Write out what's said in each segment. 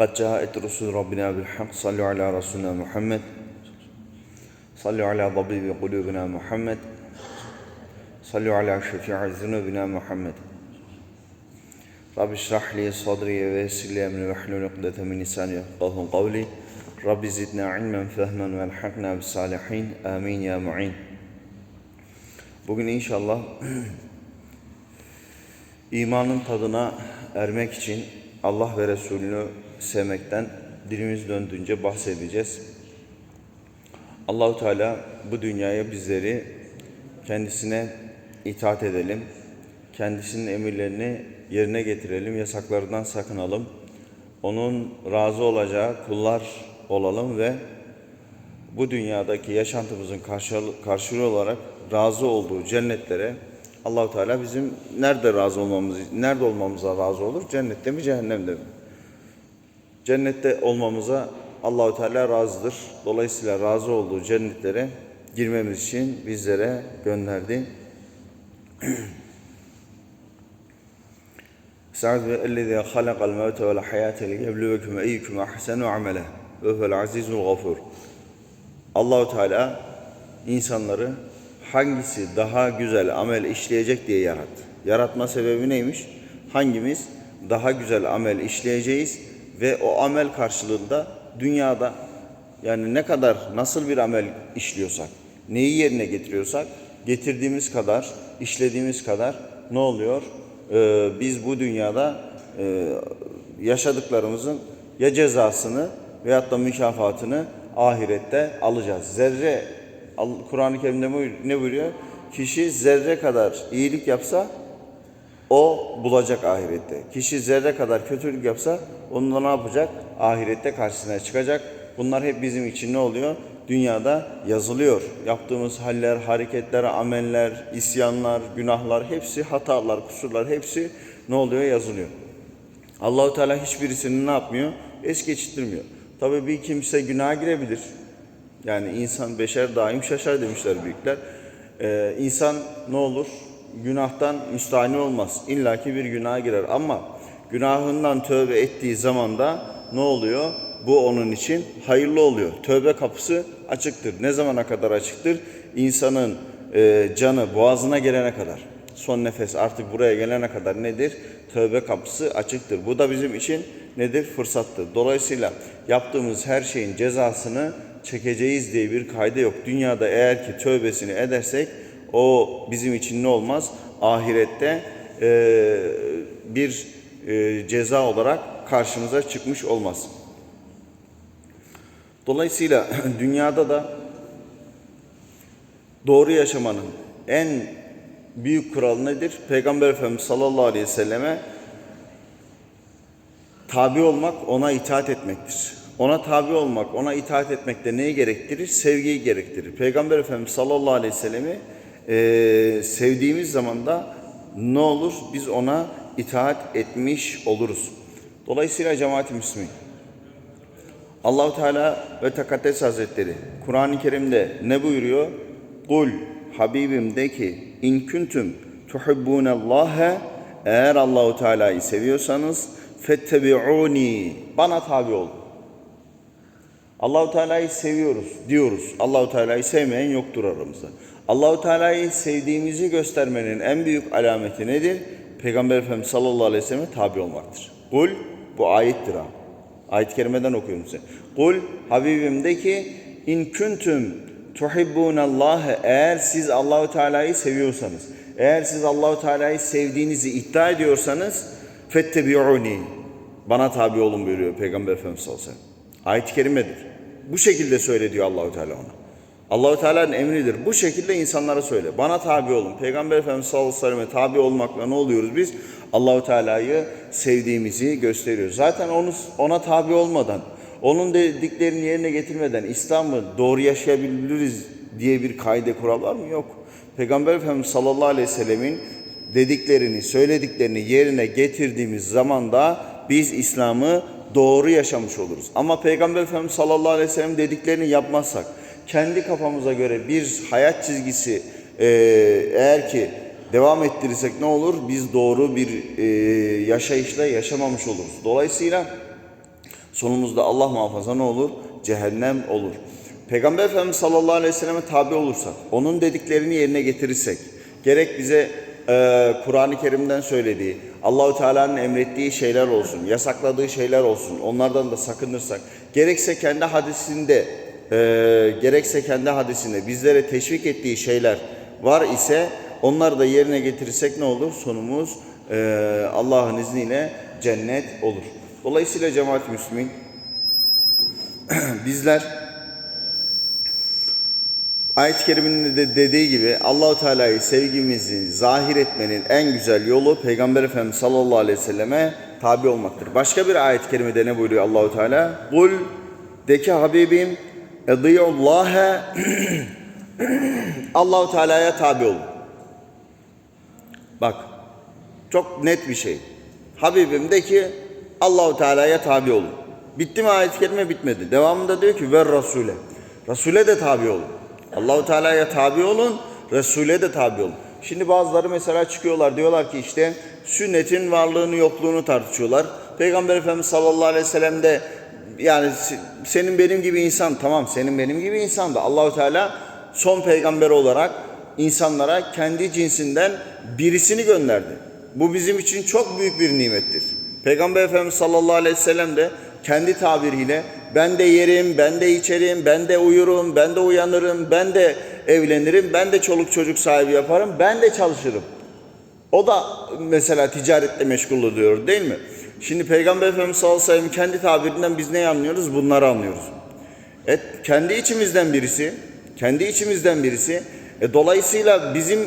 لقد جاءت رسل ربنا بالحق صلوا على رسولنا محمد صلوا على طبيب قلوبنا محمد صلوا على شفيع ذنوبنا محمد رب اشرح لي صدري ويسر لي امري واحلل عقدة من لساني يفقهوا قولي رب زدنا علما فهما والحقنا بالصالحين امين يا معين Bugün inşallah imanın tadına ermek için Allah ve Resulünü sevmekten dilimiz döndüğünce bahsedeceğiz. Allahu Teala bu dünyaya bizleri kendisine itaat edelim. Kendisinin emirlerini yerine getirelim, yasaklarından sakınalım. Onun razı olacağı kullar olalım ve bu dünyadaki yaşantımızın karşılığı, olarak razı olduğu cennetlere Allahu Teala bizim nerede razı olmamız, nerede olmamıza razı olur? Cennette mi, cehennemde mi? Cennette olmamıza Allahu Teala razıdır. Dolayısıyla razı olduğu cennetlere girmemiz için bizlere gönderdi. Sa'd ve ellezî halakal mevte vel hayâte liyebluvekum eyyukum ahsenu amele ve huvel azizul gafur. Allahu Teala insanları hangisi daha güzel amel işleyecek diye yarattı. Yaratma sebebi neymiş? Hangimiz daha güzel amel işleyeceğiz ve o amel karşılığında dünyada yani ne kadar nasıl bir amel işliyorsak, neyi yerine getiriyorsak getirdiğimiz kadar, işlediğimiz kadar ne oluyor? Ee, biz bu dünyada e, yaşadıklarımızın ya cezasını veyahut da mükafatını ahirette alacağız. Zerre Kur'an-ı Kerim'de ne buyuruyor? Kişi zerre kadar iyilik yapsa o bulacak ahirette. Kişi zerre kadar kötülük yapsa onunla ne yapacak? Ahirette karşısına çıkacak. Bunlar hep bizim için ne oluyor? Dünyada yazılıyor. Yaptığımız haller, hareketler, ameller, isyanlar, günahlar hepsi hatalar, kusurlar hepsi ne oluyor? Yazılıyor. Allahu Teala hiçbirisini ne yapmıyor? Es geçirtmiyor. Tabii bir kimse günaha girebilir. Yani insan beşer daim şaşar demişler büyükler. Ee, insan ne olur? Günahtan müstahni olmaz. İlla ki bir günaha girer ama günahından tövbe ettiği zaman da ne oluyor? Bu onun için hayırlı oluyor. Tövbe kapısı açıktır. Ne zamana kadar açıktır? İnsanın e, canı boğazına gelene kadar. Son nefes artık buraya gelene kadar nedir? Tövbe kapısı açıktır. Bu da bizim için nedir? Fırsattır. Dolayısıyla yaptığımız her şeyin cezasını çekeceğiz diye bir kayda yok. Dünyada eğer ki tövbesini edersek o bizim için ne olmaz? Ahirette e, bir e, ceza olarak karşımıza çıkmış olmaz. Dolayısıyla dünyada da doğru yaşamanın en büyük kuralı nedir? Peygamber Efendimiz sallallahu aleyhi ve selleme tabi olmak, ona itaat etmektir. Ona tabi olmak, ona itaat etmek de neyi gerektirir? Sevgiyi gerektirir. Peygamber Efendimiz sallallahu aleyhi ve sellemi e, sevdiğimiz zaman da ne olur? Biz ona itaat etmiş oluruz. Dolayısıyla cemaat-i Müslümin, Allahu Teala ve Tekaddes Hazretleri Kur'an-ı Kerim'de ne buyuruyor? Kul Habibim de ki in kuntum tuhibbunallâhe eğer Allahu Teala'yı seviyorsanız fettebi'uni bana tabi olun. Allahu Teala'yı seviyoruz diyoruz. Allahu Teala'yı sevmeyen yoktur aramızda. Allahu Teala'yı sevdiğimizi göstermenin en büyük alameti nedir? Peygamber Efendimiz sallallahu aleyhi ve selleme tabi olmaktır. Kul bu ayettir ha. Ayet-i kerimeden okuyorum size. Kul Habibim de ki in kuntum tuhibbunallâhe eğer siz Allahu Teala'yı seviyorsanız, eğer siz Allahu Teala'yı sevdiğinizi iddia ediyorsanız fettebi'uni bana tabi olun buyuruyor Peygamber Efendimiz sallallahu aleyhi ve sellem. Ayet-i kerimedir. Bu şekilde söyle diyor Allahu Teala ona. Allahu Teala'nın emridir. Bu şekilde insanlara söyle. Bana tabi olun. Peygamber Efendimiz sallallahu aleyhi ve selleme tabi olmakla ne oluyoruz biz? Allahu Teala'yı sevdiğimizi gösteriyoruz. Zaten onu ona tabi olmadan, onun dediklerini yerine getirmeden İslam'ı doğru yaşayabiliriz diye bir kaide kural var mı? Yok. Peygamber Efendimiz sallallahu aleyhi ve sellemin dediklerini, söylediklerini yerine getirdiğimiz zaman da biz İslam'ı doğru yaşamış oluruz. Ama Peygamber Efendimiz sallallahu aleyhi ve sellem dediklerini yapmazsak, kendi kafamıza göre bir hayat çizgisi e, eğer ki devam ettirirsek ne olur? Biz doğru bir e, yaşayışla yaşamamış oluruz. Dolayısıyla sonumuzda Allah muhafaza ne olur? Cehennem olur. Peygamber Efendimiz sallallahu aleyhi ve selleme tabi olursak, onun dediklerini yerine getirirsek, gerek bize e, Kur'an-ı Kerim'den söylediği, Allahu Teala'nın emrettiği şeyler olsun, yasakladığı şeyler olsun, onlardan da sakınırsak, gerekse kendi hadisinde, e, gerekse kendi hadisinde bizlere teşvik ettiği şeyler var ise, onları da yerine getirirsek ne olur? Sonumuz e, Allah'ın izniyle cennet olur. Dolayısıyla cemaat-i Müslümin, bizler Ayet-i Kerime'nin de dediği gibi Allahu Teala'yı sevgimizi zahir etmenin en güzel yolu Peygamber Efendimiz sallallahu aleyhi ve selleme tabi olmaktır. Başka bir ayet-i kerimede ne buyuruyor Allahu Teala? Kul de ki Habibim ediyullaha Allahu Teala'ya tabi olun. Bak çok net bir şey. Habibim de ki Allahu Teala'ya tabi olun. Bitti mi ayet-i kerime bitmedi. Devamında diyor ki ver Rasule. Rasule de tabi olun. Allahu Teala'ya tabi olun, Resul'e de tabi olun. Şimdi bazıları mesela çıkıyorlar diyorlar ki işte sünnetin varlığını yokluğunu tartışıyorlar. Peygamber Efendimiz sallallahu aleyhi ve sellem de yani senin benim gibi insan tamam senin benim gibi insan da Allahu Teala son peygamber olarak insanlara kendi cinsinden birisini gönderdi. Bu bizim için çok büyük bir nimettir. Peygamber Efendimiz sallallahu aleyhi ve sellem de kendi tabiriyle ben de yerim, ben de içerim, ben de uyurum, ben de uyanırım, ben de evlenirim, ben de çoluk çocuk sahibi yaparım, ben de çalışırım. O da mesela ticaretle meşgul oluyor değil mi? Şimdi Peygamber Efendimiz sallallahu aleyhi ve sellem kendi tabirinden biz ne anlıyoruz? Bunları anlıyoruz. Et, kendi içimizden birisi, kendi içimizden birisi. E, dolayısıyla bizim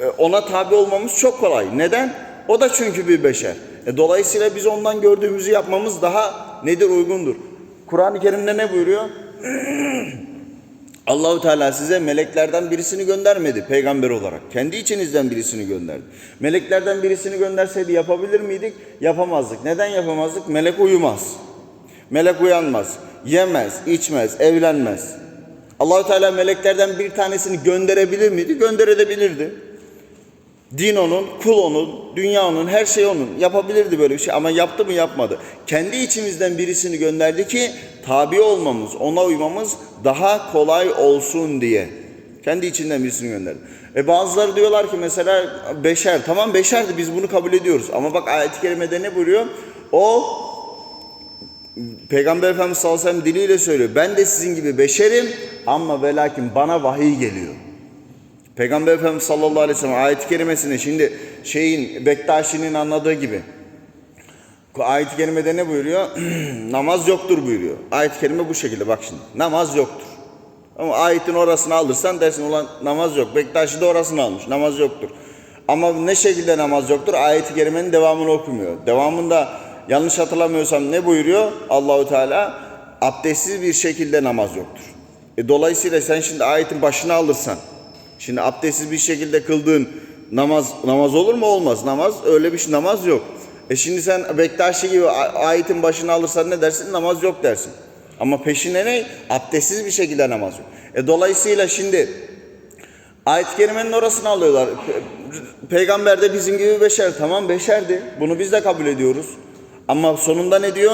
e, ona tabi olmamız çok kolay. Neden? O da çünkü bir beşer. E, dolayısıyla biz ondan gördüğümüzü yapmamız daha nedir uygundur? Kur'an-ı Kerim'de ne buyuruyor? Allahu Teala size meleklerden birisini göndermedi peygamber olarak. Kendi içinizden birisini gönderdi. Meleklerden birisini gönderseydi yapabilir miydik? Yapamazdık. Neden yapamazdık? Melek uyumaz. Melek uyanmaz. Yemez, içmez, evlenmez. Allahu Teala meleklerden bir tanesini gönderebilir miydi? Gönderebilirdi. Din onun, kul onun, dünya onun, her şey onun. Yapabilirdi böyle bir şey ama yaptı mı yapmadı. Kendi içimizden birisini gönderdi ki tabi olmamız, ona uymamız daha kolay olsun diye. Kendi içinden birisini gönderdi. E bazıları diyorlar ki mesela beşer. Tamam beşerdi biz bunu kabul ediyoruz. Ama bak ayet-i kerimede ne buyuruyor? O Peygamber Efendimiz sallallahu aleyhi ve sellem diliyle söylüyor. Ben de sizin gibi beşerim ama ve lakin bana vahiy geliyor. Peygamber Efendimiz sallallahu aleyhi ve sellem ayet-i kerimesine şimdi şeyin Bektaşi'nin anladığı gibi ayet-i kerimede ne buyuruyor? namaz yoktur buyuruyor. Ayet-i kerime bu şekilde bak şimdi. Namaz yoktur. Ama ayetin orasını alırsan dersin ulan namaz yok. Bektaşi de orasını almış. Namaz yoktur. Ama ne şekilde namaz yoktur? Ayet-i kerimenin devamını okumuyor. Devamında yanlış hatırlamıyorsam ne buyuruyor? Allahu Teala abdestsiz bir şekilde namaz yoktur. E, dolayısıyla sen şimdi ayetin başını alırsan Şimdi abdestsiz bir şekilde kıldığın namaz namaz olur mu? Olmaz. Namaz öyle bir şey namaz yok. E şimdi sen Bektaşi gibi ayetin başını alırsan ne dersin? Namaz yok dersin. Ama peşine ne? Abdestsiz bir şekilde namaz yok. E dolayısıyla şimdi ayet-i kerimenin orasını alıyorlar. Peygamber de bizim gibi beşer. Tamam beşerdi. Bunu biz de kabul ediyoruz. Ama sonunda ne diyor?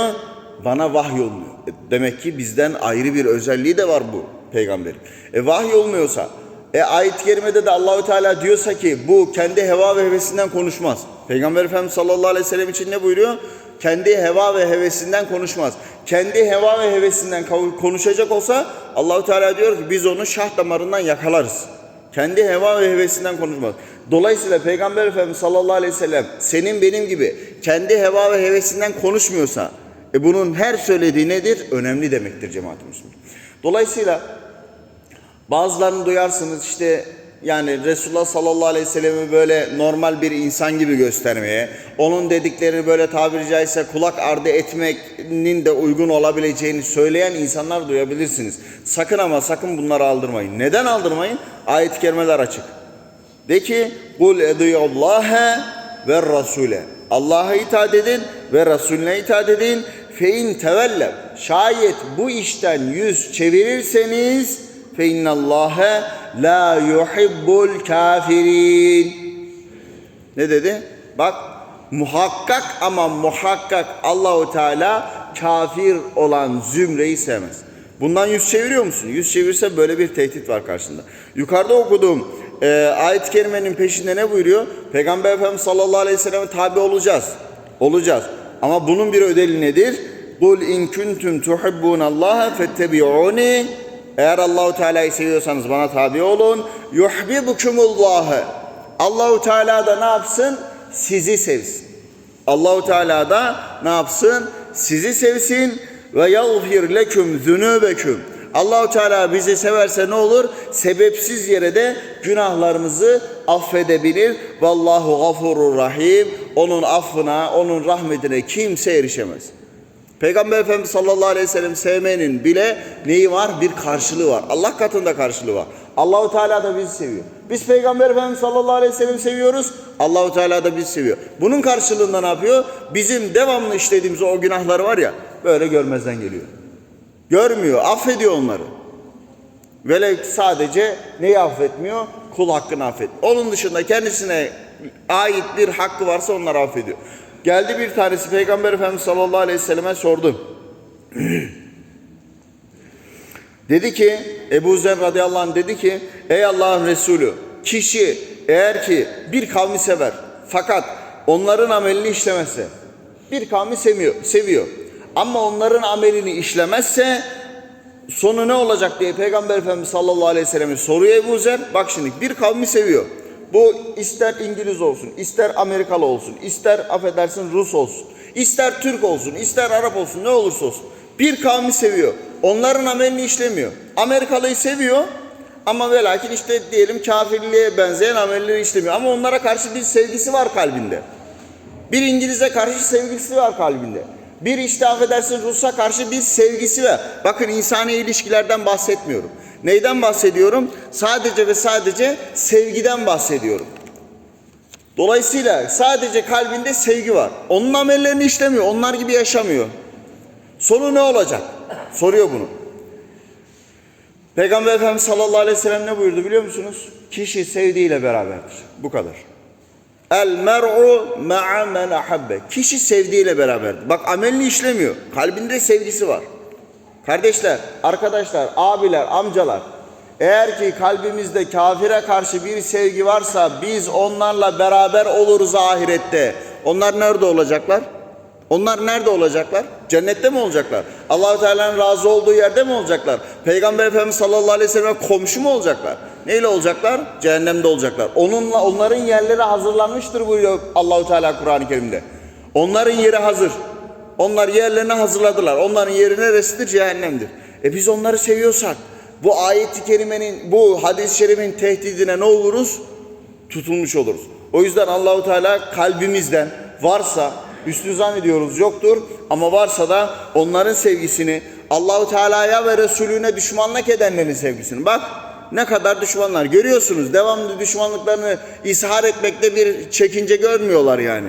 Bana vahiy olmuyor. E demek ki bizden ayrı bir özelliği de var bu peygamberin. E vahiy olmuyorsa e ayet-i kerimede de Allahü Teala diyorsa ki bu kendi heva ve hevesinden konuşmaz. Peygamber Efendimiz sallallahu aleyhi ve sellem için ne buyuruyor? Kendi heva ve hevesinden konuşmaz. Kendi heva ve hevesinden konuşacak olsa Allahü Teala diyor ki biz onu şah damarından yakalarız. Kendi heva ve hevesinden konuşmaz. Dolayısıyla Peygamber Efendimiz sallallahu aleyhi ve sellem senin benim gibi kendi heva ve hevesinden konuşmuyorsa e bunun her söylediği nedir? Önemli demektir cemaat-i. Dolayısıyla Bazılarını duyarsınız işte yani Resulullah sallallahu aleyhi ve sellem'i böyle normal bir insan gibi göstermeye, onun dediklerini böyle tabiri caizse kulak ardı etmenin de uygun olabileceğini söyleyen insanlar duyabilirsiniz. Sakın ama sakın bunları aldırmayın. Neden aldırmayın? Ayet-i kerimeler açık. De ki kul ediyallaha ve rasule. Allah'a itaat edin ve Resulüne itaat edin. Fe in tevelle. Şayet bu işten yüz çevirirseniz fe innallâhe la yuhibbul kafirin. Ne dedi? Bak muhakkak ama muhakkak Allahu Teala kafir olan zümreyi sevmez. Bundan yüz çeviriyor musun? Yüz çevirse böyle bir tehdit var karşında. Yukarıda okuduğum e, ayet-i kerimenin peşinde ne buyuruyor? Peygamber Efendimiz sallallahu aleyhi ve selleme tabi olacağız. Olacağız. Ama bunun bir ödeli nedir? Kul in kuntum tuhibbunallaha fettebi'uni. Eğer Allahu Teala'yı seviyorsanız bana tabi olun. Yuhibbukumullah. Allahu Teala da ne yapsın? Sizi sevsin. Allahu Teala da ne yapsın? Sizi sevsin ve yağfir leküm zunubeküm. Allahu Teala bizi severse ne olur? Sebepsiz yere de günahlarımızı affedebilir. Vallahu gafurur rahim. Onun affına, onun rahmetine kimse erişemez. Peygamber Efendimiz sallallahu aleyhi ve sellem sevmenin bile neyi var? Bir karşılığı var. Allah katında karşılığı var. Allahu Teala da bizi seviyor. Biz Peygamber Efendimiz sallallahu aleyhi ve sellem seviyoruz. Allahu Teala da bizi seviyor. Bunun karşılığında ne yapıyor? Bizim devamlı işlediğimiz o günahlar var ya böyle görmezden geliyor. Görmüyor, affediyor onları. Velev sadece neyi affetmiyor? Kul hakkını affet. Onun dışında kendisine ait bir hakkı varsa onları affediyor. Geldi bir tanesi Peygamber Efendimiz sallallahu aleyhi ve selleme sordu. dedi ki Ebu Zer radıyallahu anh dedi ki ey Allah'ın Resulü kişi eğer ki bir kavmi sever fakat onların amelini işlemezse bir kavmi seviyor, seviyor ama onların amelini işlemezse sonu ne olacak diye Peygamber Efendimiz sallallahu aleyhi ve selleme soruyor Ebu Zer. Bak şimdi bir kavmi seviyor. Bu ister İngiliz olsun, ister Amerikalı olsun, ister affedersin Rus olsun, ister Türk olsun, ister Arap olsun ne olursa olsun. Bir kavmi seviyor. Onların amelini işlemiyor. Amerikalıyı seviyor ama ve lakin işte diyelim kafirliğe benzeyen amelleri işlemiyor. Ama onlara karşı bir sevgisi var kalbinde. Bir İngiliz'e karşı sevgisi var kalbinde. Bir işte affedersin Rus'a karşı bir sevgisi var. Bakın insani ilişkilerden bahsetmiyorum. Neyden bahsediyorum? Sadece ve sadece sevgiden bahsediyorum. Dolayısıyla sadece kalbinde sevgi var. Onun amellerini işlemiyor. Onlar gibi yaşamıyor. Sonu ne olacak? Soruyor bunu. Peygamber Efendimiz sallallahu aleyhi ve sellem ne buyurdu biliyor musunuz? Kişi sevdiğiyle beraberdir. Bu kadar. El mer'u ma'a men ahabbe. Kişi sevdiğiyle beraberdir. Bak amelini işlemiyor. Kalbinde sevgisi var. Kardeşler, arkadaşlar, abiler, amcalar. Eğer ki kalbimizde kafire karşı bir sevgi varsa biz onlarla beraber oluruz ahirette. Onlar nerede olacaklar? Onlar nerede olacaklar? Cennette mi olacaklar? Allahu Teala'nın razı olduğu yerde mi olacaklar? Peygamber Efendimiz sallallahu aleyhi ve sellem komşu mu olacaklar? Neyle olacaklar? Cehennemde olacaklar. Onunla onların yerleri hazırlanmıştır buyuruyor Allahu Teala Kur'an-ı Kerim'de. Onların yeri hazır. Onlar yerlerini hazırladılar. Onların yeri neresidir? Cehennemdir. E biz onları seviyorsak bu ayeti kerimenin, bu hadis-i şerifin tehdidine ne oluruz? Tutulmuş oluruz. O yüzden Allahu Teala kalbimizden varsa üstün zannediyoruz yoktur ama varsa da onların sevgisini Allahu Teala'ya ve Resulüne düşmanlık edenlerin sevgisini. Bak ne kadar düşmanlar görüyorsunuz. Devamlı düşmanlıklarını ishar etmekte bir çekince görmüyorlar yani.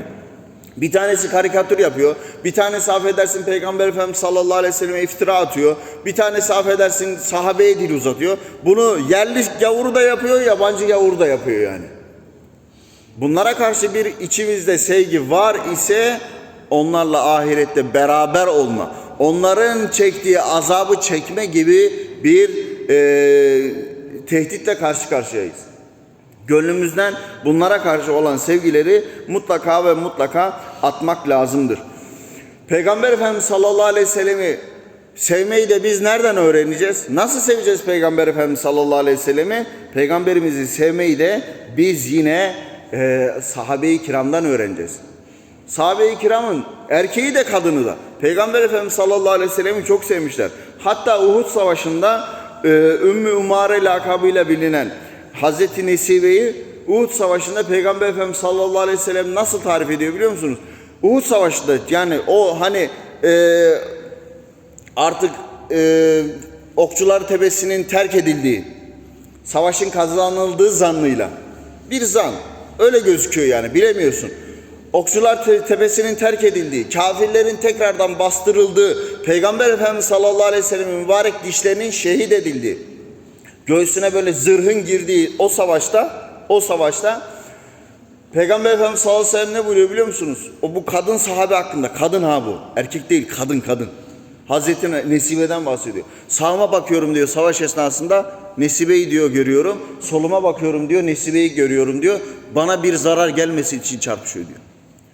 Bir tanesi karikatür yapıyor. Bir tanesi affedersin Peygamber Efendimiz sallallahu aleyhi ve selleme iftira atıyor. Bir tanesi affedersin sahabeye dil uzatıyor. Bunu yerli gavuru da yapıyor, yabancı gavuru da yapıyor yani. Bunlara karşı bir içimizde sevgi var ise onlarla ahirette beraber olma, onların çektiği azabı çekme gibi bir e, tehditle karşı karşıyayız. Gönlümüzden bunlara karşı olan sevgileri mutlaka ve mutlaka atmak lazımdır. Peygamber Efendimiz sallallahu aleyhi ve sellemi sevmeyi de biz nereden öğreneceğiz? Nasıl seveceğiz Peygamber Efendimiz sallallahu aleyhi ve sellemi? Peygamberimizi sevmeyi de biz yine e, sahabe-i kiramdan öğreneceğiz. Sahabe-i kiramın erkeği de kadını da Peygamber Efendimiz sallallahu aleyhi ve sellem'i çok sevmişler. Hatta Uhud savaşında e, Ümmü Umare lakabıyla bilinen Hazreti Nesibe'yi Uhud Savaşı'nda Peygamber Efendimiz sallallahu aleyhi ve sellem nasıl tarif ediyor biliyor musunuz? Uhud Savaşı'nda yani o hani e, artık e, okçular tepesinin terk edildiği, savaşın kazanıldığı zannıyla. Bir zan. Öyle gözüküyor yani bilemiyorsun. Okçular te- tepesinin terk edildiği, kafirlerin tekrardan bastırıldığı, Peygamber Efendimiz sallallahu aleyhi ve sellem'in mübarek dişlerinin şehit edildiği, göğsüne böyle zırhın girdiği o savaşta, o savaşta Peygamber Efendimiz sallallahu aleyhi ve sellem ne buyuruyor biliyor musunuz? O bu kadın sahabe hakkında. Kadın ha bu. Erkek değil, kadın kadın. Hazreti Nesibe'den bahsediyor. Sağıma bakıyorum diyor savaş esnasında Nesibe'yi diyor görüyorum. Soluma bakıyorum diyor Nesibe'yi görüyorum diyor. Bana bir zarar gelmesi için çarpışıyor diyor.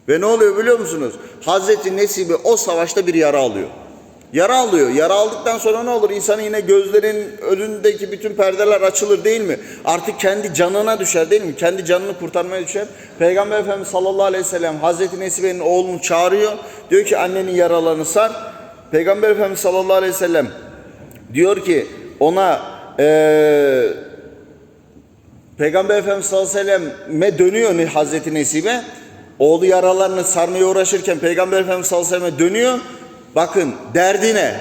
Ve ne oluyor biliyor musunuz? Hazreti Nesibe o savaşta bir yara alıyor. Yara alıyor. Yara aldıktan sonra ne olur? İnsanın yine gözlerin önündeki bütün perdeler açılır değil mi? Artık kendi canına düşer değil mi? Kendi canını kurtarmaya düşer. Peygamber Efendimiz sallallahu aleyhi ve sellem Hazreti Nesibe'nin oğlunu çağırıyor. Diyor ki annenin yaralarını sar. Peygamber Efendimiz sallallahu aleyhi ve sellem diyor ki ona eee Peygamber Efendimiz sallallahu aleyhi ve selleme dönüyor Hazreti Nesibe. Oğlu yaralarını sarmaya uğraşırken Peygamber Efendimiz sallallahu aleyhi ve selleme dönüyor. Bakın derdine.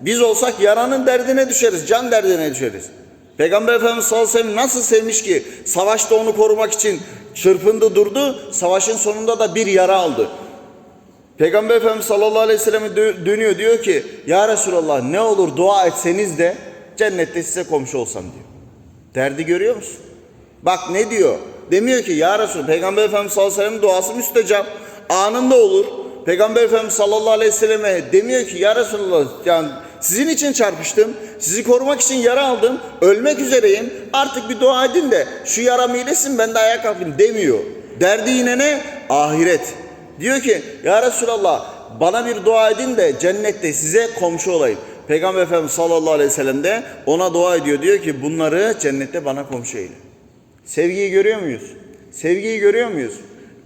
Biz olsak yaranın derdine düşeriz. Can derdine düşeriz. Peygamber Efendimiz sallallahu aleyhi ve sellem nasıl sevmiş ki savaşta onu korumak için çırpındı durdu. Savaşın sonunda da bir yara aldı. Peygamber Efendimiz sallallahu aleyhi ve selleme dö- dönüyor diyor ki Ya Resulallah ne olur dua etseniz de cennette size komşu olsam diyor. Derdi görüyor musun? Bak ne diyor? Demiyor ki ya Resul Peygamber Efendimiz sallallahu aleyhi ve sellem duası müstecap. Anında olur. Peygamber Efendimiz sallallahu aleyhi ve selleme demiyor ki ya Resulallah yani sizin için çarpıştım. Sizi korumak için yara aldım. Ölmek üzereyim. Artık bir dua edin de şu yaram iyileşsin ben de ayağa kalkayım demiyor. Derdi yine ne? Ahiret. Diyor ki ya Resulallah bana bir dua edin de cennette size komşu olayım. Peygamber Efendimiz sallallahu aleyhi ve sellem de ona dua ediyor. Diyor ki bunları cennette bana komşu eyle. Sevgiyi görüyor muyuz? Sevgiyi görüyor muyuz?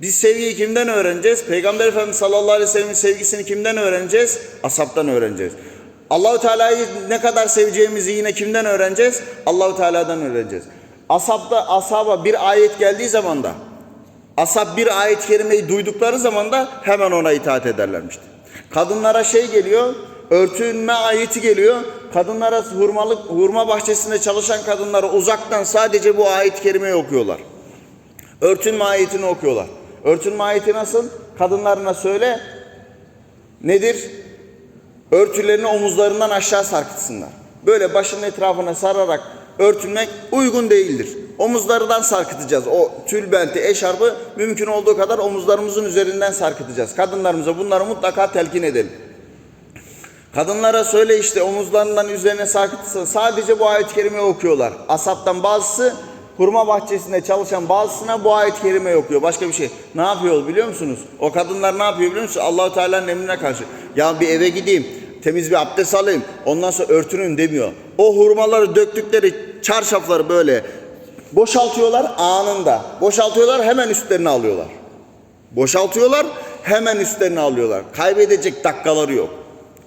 Biz sevgiyi kimden öğreneceğiz? Peygamber Efendimiz sallallahu aleyhi ve sellem'in sevgisini kimden öğreneceğiz? Asaptan öğreneceğiz. Allahu Teala'yı ne kadar seveceğimizi yine kimden öğreneceğiz? Allahu Teala'dan öğreneceğiz. Asapta asaba bir ayet geldiği zaman da Asap bir ayet-i kerimeyi duydukları zaman da hemen ona itaat ederlermişti. Kadınlara şey geliyor, örtünme ayeti geliyor. Kadınlara hurmalık, hurma bahçesinde çalışan kadınlara uzaktan sadece bu ayet-i kerimeyi okuyorlar. Örtünme ayetini okuyorlar. Örtünme ayeti nasıl? Kadınlarına söyle nedir? Örtülerini omuzlarından aşağı sarkıtsınlar. Böyle başının etrafına sararak örtünmek uygun değildir. Omuzlardan sarkıtacağız. O tülbenti, eşarbı mümkün olduğu kadar omuzlarımızın üzerinden sarkıtacağız. Kadınlarımıza bunları mutlaka telkin edelim. Kadınlara söyle işte omuzlarından üzerine sarkıtsın. Sadece bu ayet-i kerimeyi okuyorlar. Asaptan bazısı hurma bahçesinde çalışan bazısına bu ayet-i kerimeyi okuyor. Başka bir şey. Ne yapıyor biliyor musunuz? O kadınlar ne yapıyor biliyor musunuz? Allahu Teala'nın emrine karşı. Ya bir eve gideyim, temiz bir abdest alayım. Ondan sonra örtünün demiyor. O hurmaları döktükleri çarşafları böyle boşaltıyorlar anında. Boşaltıyorlar hemen üstlerine alıyorlar. Boşaltıyorlar, hemen üstlerine alıyorlar. Kaybedecek dakikaları yok.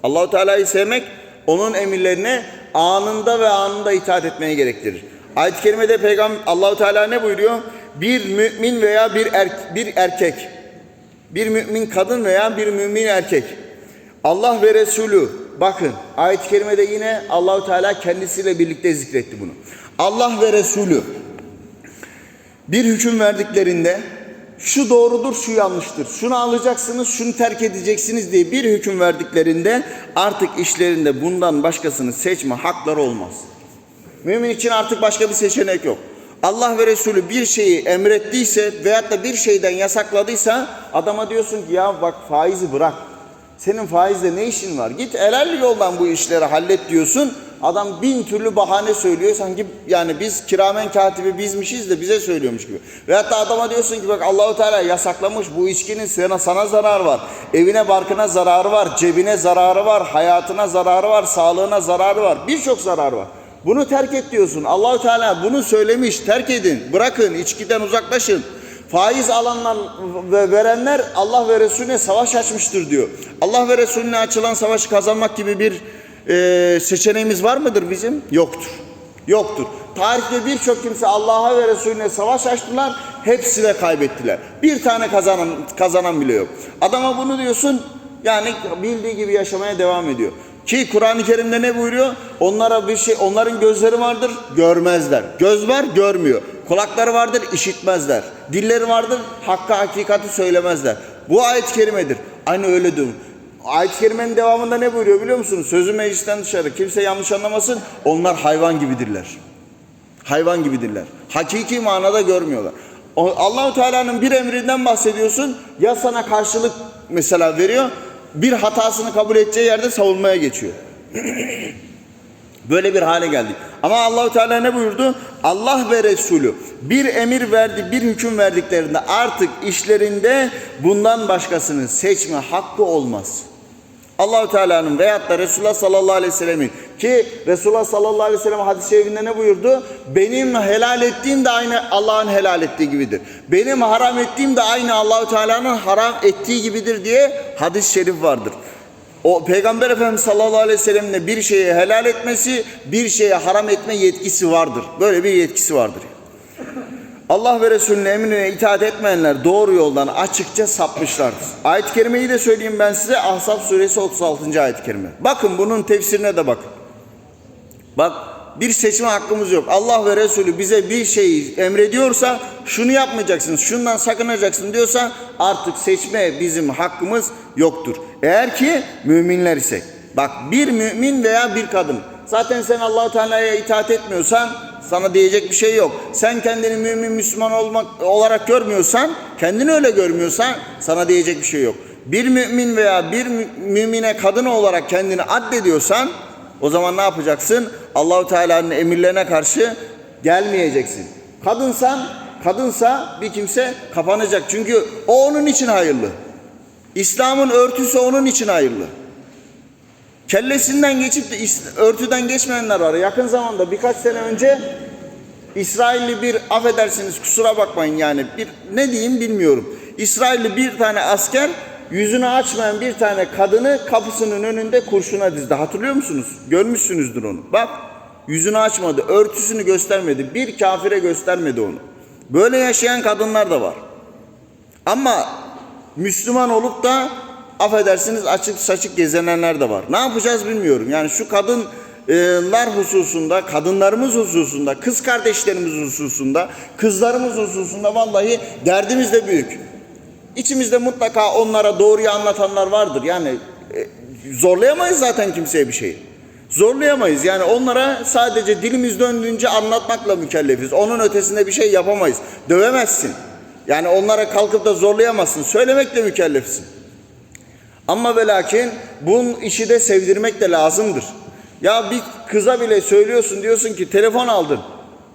Allahu Teala'yı sevmek onun emirlerine anında ve anında itaat etmeye gerektirir. Ayet-i kerimede peygamber Allahu Teala ne buyuruyor? Bir mümin veya bir er- bir erkek bir mümin kadın veya bir mümin erkek Allah ve Resulü bakın ayet-i kerimede yine Allahu Teala kendisiyle birlikte zikretti bunu. Allah ve Resulü bir hüküm verdiklerinde şu doğrudur, şu yanlıştır. Şunu alacaksınız, şunu terk edeceksiniz diye bir hüküm verdiklerinde artık işlerinde bundan başkasını seçme hakları olmaz. Mümin için artık başka bir seçenek yok. Allah ve Resulü bir şeyi emrettiyse veyahut da bir şeyden yasakladıysa adama diyorsun ki ya bak faizi bırak. Senin faizle ne işin var? Git helal yoldan bu işleri hallet diyorsun. Adam bin türlü bahane söylüyor. Sanki yani biz kiramen katibi bizmişiz de bize söylüyormuş gibi. Veyahut da adama diyorsun ki bak Allahu Teala yasaklamış bu içkinin sana, sana zararı var. Evine barkına zararı var. Cebine zararı var. Hayatına zararı var. Sağlığına zararı var. Birçok zararı var. Bunu terk et diyorsun. Allahu Teala bunu söylemiş. Terk edin. Bırakın. içkiden uzaklaşın. Faiz alanlar ve verenler Allah ve Resulüne savaş açmıştır diyor. Allah ve Resulüne açılan savaşı kazanmak gibi bir e, seçeneğimiz var mıdır bizim? Yoktur. Yoktur. Tarihte birçok kimse Allah'a ve Resulüne savaş açtılar. Hepsi de kaybettiler. Bir tane kazanan, kazanan bile yok. Adama bunu diyorsun yani bildiği gibi yaşamaya devam ediyor. Ki Kur'an-ı Kerim'de ne buyuruyor? Onlara bir şey, onların gözleri vardır, görmezler. Göz var, görmüyor. Kulakları vardır, işitmezler. Dilleri vardır, hakka hakikati söylemezler. Bu ayet-i kerimedir. Aynı öyle diyor. Ayet-i kerimenin devamında ne buyuruyor biliyor musunuz? Sözü meclisten dışarı. Kimse yanlış anlamasın. Onlar hayvan gibidirler. Hayvan gibidirler. Hakiki manada görmüyorlar. Allahu Teala'nın bir emrinden bahsediyorsun. Ya sana karşılık mesela veriyor. Bir hatasını kabul edeceği yerde savunmaya geçiyor. Böyle bir hale geldik. Ama Allahu Teala ne buyurdu? Allah ve Resulü bir emir verdi, bir hüküm verdiklerinde artık işlerinde bundan başkasını seçme hakkı olmaz. Allahu Teala'nın veyahut da Resulullah sallallahu aleyhi ve sellemin ki Resulullah sallallahu aleyhi ve sellem hadis-i şerifinde ne buyurdu? Benim helal ettiğim de aynı Allah'ın helal ettiği gibidir. Benim haram ettiğim de aynı Allahu Teala'nın haram ettiği gibidir diye hadis-i şerif vardır. O Peygamber Efendimiz sallallahu aleyhi ve sellem'in bir şeye helal etmesi, bir şeye haram etme yetkisi vardır. Böyle bir yetkisi vardır. Allah ve Resulünün emrine itaat etmeyenler doğru yoldan açıkça sapmışlardır. Ayet-i kerimeyi de söyleyeyim ben size. Ahzab suresi 36. ayet-i kerime. Bakın bunun tefsirine de bakın. Bak bir seçme hakkımız yok. Allah ve Resulü bize bir şeyi emrediyorsa şunu yapmayacaksınız, şundan sakınacaksın diyorsa artık seçme bizim hakkımız yoktur. Eğer ki müminler isek. Bak bir mümin veya bir kadın. Zaten sen Allahu Teala'ya itaat etmiyorsan sana diyecek bir şey yok. Sen kendini mümin Müslüman olmak olarak görmüyorsan, kendini öyle görmüyorsan sana diyecek bir şey yok. Bir mümin veya bir mü- mümine kadın olarak kendini addediyorsan o zaman ne yapacaksın? Allahu Teala'nın emirlerine karşı gelmeyeceksin. Kadınsan, kadınsa bir kimse kapanacak. Çünkü o onun için hayırlı. İslam'ın örtüsü onun için hayırlı. Kellesinden geçip de örtüden geçmeyenler var. Yakın zamanda birkaç sene önce İsrailli bir affedersiniz kusura bakmayın yani bir ne diyeyim bilmiyorum. İsrailli bir tane asker yüzünü açmayan bir tane kadını kapısının önünde kurşuna dizdi. Hatırlıyor musunuz? Görmüşsünüzdür onu. Bak yüzünü açmadı, örtüsünü göstermedi. Bir kafire göstermedi onu. Böyle yaşayan kadınlar da var. Ama Müslüman olup da affedersiniz açık saçık gezenenler de var. Ne yapacağız bilmiyorum. Yani şu kadınlar hususunda, kadınlarımız hususunda, kız kardeşlerimiz hususunda, kızlarımız hususunda vallahi derdimiz de büyük. İçimizde mutlaka onlara doğruyu anlatanlar vardır. Yani e, zorlayamayız zaten kimseye bir şeyi. Zorlayamayız. Yani onlara sadece dilimiz döndüğünce anlatmakla mükellefiz. Onun ötesinde bir şey yapamayız. Dövemezsin. Yani onlara kalkıp da zorlayamazsın. Söylemekle mükellefsin. Ama ve lakin bunun işi de sevdirmek de lazımdır. Ya bir kıza bile söylüyorsun diyorsun ki telefon aldın.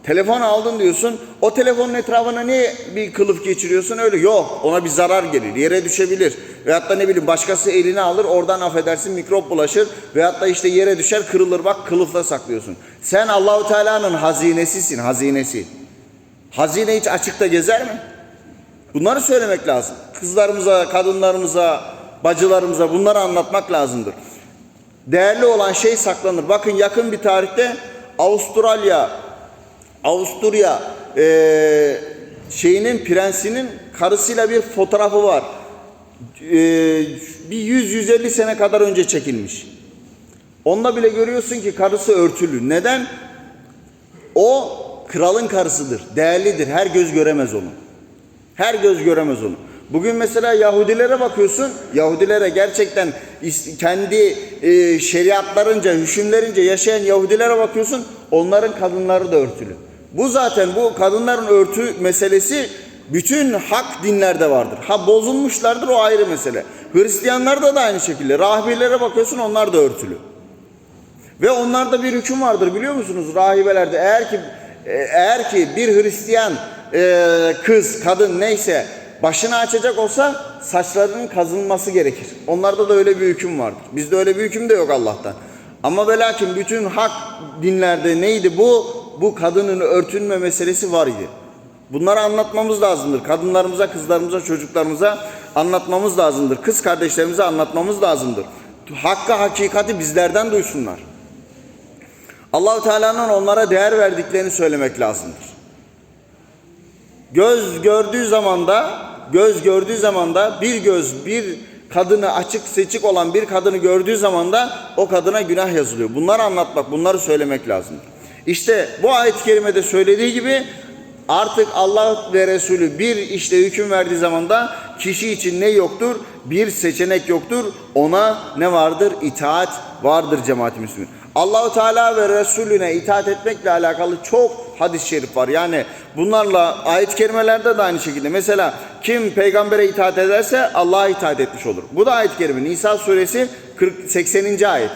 Telefon aldın diyorsun. O telefonun etrafına niye bir kılıf geçiriyorsun? Öyle yok. Ona bir zarar gelir. Yere düşebilir. Veyahut da ne bileyim başkası eline alır. Oradan affedersin mikrop bulaşır. Veyahut da işte yere düşer kırılır. Bak kılıfla saklıyorsun. Sen Allahu Teala'nın hazinesisin. Hazinesi. Hazine hiç açıkta gezer mi? Bunları söylemek lazım. Kızlarımıza, kadınlarımıza, bacılarımıza bunları anlatmak lazımdır. Değerli olan şey saklanır. Bakın yakın bir tarihte Avustralya, Avusturya eee, şeyinin prensinin karısıyla bir fotoğrafı var. Eee, bir 100-150 sene kadar önce çekilmiş. Onda bile görüyorsun ki karısı örtülü. Neden? O kralın karısıdır. Değerlidir. Her göz göremez onu. Her göz göremez onu. Bugün mesela Yahudilere bakıyorsun. Yahudilere gerçekten kendi e, şeriatlarınca, hükümlerince yaşayan Yahudilere bakıyorsun. Onların kadınları da örtülü. Bu zaten bu kadınların örtü meselesi bütün hak dinlerde vardır. Ha bozulmuşlardır o ayrı mesele. Hristiyanlarda da aynı şekilde. Rahibelere bakıyorsun onlar da örtülü. Ve onlarda bir hüküm vardır biliyor musunuz rahibelerde? Eğer ki e, eğer ki bir Hristiyan e, kız, kadın neyse başını açacak olsa saçlarının kazınması gerekir. Onlarda da öyle bir hüküm vardır. Bizde öyle bir hüküm de yok Allah'tan. Ama ve lakin bütün hak dinlerde neydi bu? Bu kadının örtünme meselesi var idi. Bunları anlatmamız lazımdır. Kadınlarımıza, kızlarımıza, çocuklarımıza anlatmamız lazımdır. Kız kardeşlerimize anlatmamız lazımdır. Hakkı hakikati bizlerden duysunlar. Allahu Teala'nın onlara değer verdiklerini söylemek lazımdır. Göz gördüğü zaman da göz gördüğü zaman da bir göz bir kadını açık seçik olan bir kadını gördüğü zaman da o kadına günah yazılıyor. Bunları anlatmak, bunları söylemek lazım. İşte bu ayet-i kerimede söylediği gibi artık Allah ve Resulü bir işte hüküm verdiği zaman da kişi için ne yoktur? Bir seçenek yoktur. Ona ne vardır? İtaat vardır cemaat-i Müslümin. Allahu Teala ve Resulüne itaat etmekle alakalı çok hadis-i şerif var. Yani bunlarla ayet-i kerimelerde de aynı şekilde. Mesela kim peygambere itaat ederse Allah'a itaat etmiş olur. Bu da ayet-i kerime. Nisa suresi 40, 80. ayet.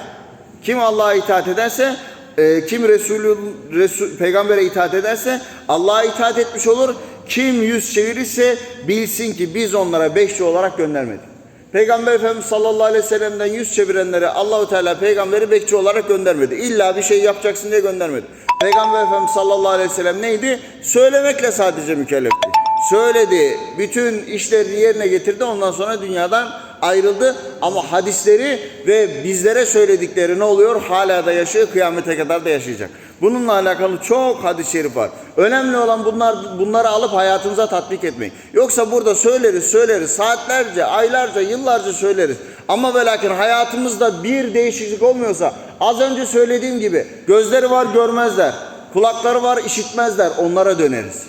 Kim Allah'a itaat ederse e, kim Resulü, Resul, peygambere itaat ederse Allah'a itaat etmiş olur. Kim yüz çevirirse bilsin ki biz onlara beşçi olarak göndermedik. Peygamber Efendimiz sallallahu aleyhi ve sellem'den yüz çevirenlere Allahu Teala peygamberi bekçi olarak göndermedi. İlla bir şey yapacaksın diye göndermedi. Peygamber Efendimiz sallallahu aleyhi ve sellem neydi? Söylemekle sadece mükellefti. Söyledi, bütün işleri yerine getirdi. Ondan sonra dünyadan ayrıldı. Ama hadisleri ve bizlere söyledikleri ne oluyor? Hala da yaşıyor, kıyamete kadar da yaşayacak. Bununla alakalı çok hadis-i şerif var. Önemli olan bunlar bunları alıp hayatımıza tatbik etmek. Yoksa burada söyleriz, söyleriz, saatlerce, aylarca, yıllarca söyleriz. Ama ve lakin hayatımızda bir değişiklik olmuyorsa az önce söylediğim gibi gözleri var görmezler, kulakları var işitmezler. Onlara döneriz.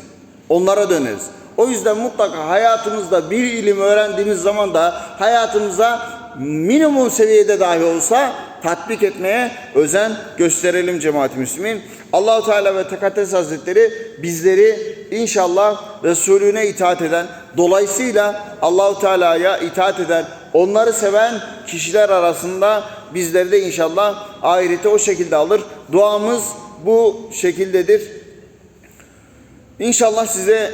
Onlara döneriz. O yüzden mutlaka hayatımızda bir ilim öğrendiğimiz zaman da hayatımıza minimum seviyede dahi olsa tatbik etmeye özen gösterelim cemaat-i müslümin. Allahu Teala ve Tekaddes Hazretleri bizleri inşallah Resulüne itaat eden, dolayısıyla Allahu Teala'ya itaat eden, onları seven kişiler arasında bizleri de inşallah ahirete o şekilde alır. Duamız bu şekildedir. İnşallah size